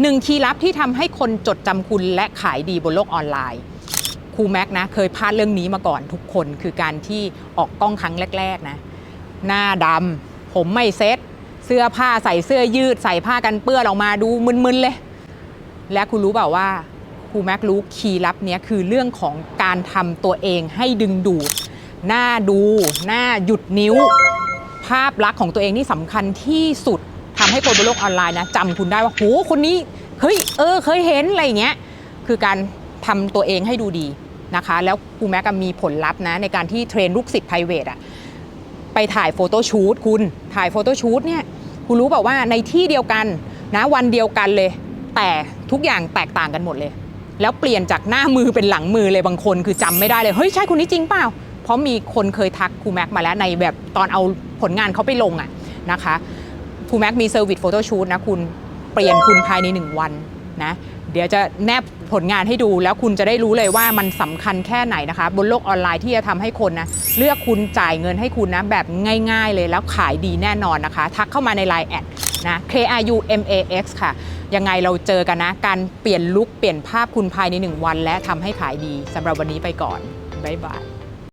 หนึ่งคีย์ลับที่ทำให้คนจดจำคุณและขายดีบนโลกออนไลน์ครูแม็กนะเคยพลาดเรื่องนี้มาก่อนทุกคนคือการที่ออกกล้องครั้งแรก ๆนะ หน้าดำผมไม่เซ็ตเสื้อผ้าใส่เสื้อยืด ใส่ผ้ากันเปื้อนออกมาดูมึนๆเลย และคุณรู้เปล่าว่าครูแม็กรู้คีย์ลับเนี้ยคือเรื่องของการทำตัวเองให้ดึงดูด หน้าดู หน้าหยุดนิ้ว ภาพลักษณ์ของตัวเองนี่สำคัญที่สุด ให้คนบนโลกออนไลน์นะจำคุณได้ว่าโหคนนี้เฮ้ยเออเคยเห็นอะไรอย่างเงี้ยคือการทำตัวเองให้ดูดีนะคะ แล้วครูแม็กก็มีผลลัพธ์นะในการที่เทรนลูกศิษย์ไพรเวทอะไปถ่ายโฟโต้ชูตคุณถ่ายโฟโต้ชูตเนี่ยคุณรู้เปล่าว่าในที่เดียวกันนะวันเดียวกันเลย แต่ทุกอย่างแตกต่างกันหมดเลย แล้วเปลี่ยนจากหน้ามือเป็นหลังมือเลยบางคนคือจำไม่ได้เลย เฮ้ย ใช่คนนี้จริงเปล่า เพราะมีคนเคยทักครูแม็กมาแล้วในแบบตอนเอาผลงานเขาไปลงอะนะคะ ครูแม็กมีเซอร์วิสโฟโต้ชูตนะคุณเปลี่ยนคุณภายใน 1 วันนะเดี๋ยวจะแนบผลงานให้ดูแล้วคุณจะได้รู้เลยว่ามันสำคัญแค่ไหนนะคะ บนโลกออนไลน์ที่จะทำให้คนนะเลือกคุณจ่ายเงินให้คุณนะแบบง่ายๆเลยแล้วขายดีแน่นอนนะคะ ทักเข้ามาใน Line แอดนะ K R U M A X ค่ะ ยังไงเราเจอกันนะ การเปลี่ยนลุคเปลี่ยนภาพคุณภายใน 1 วัน และทำให้ขายดีสำหรับวันนี้ไปก่อน บ๊ายบาย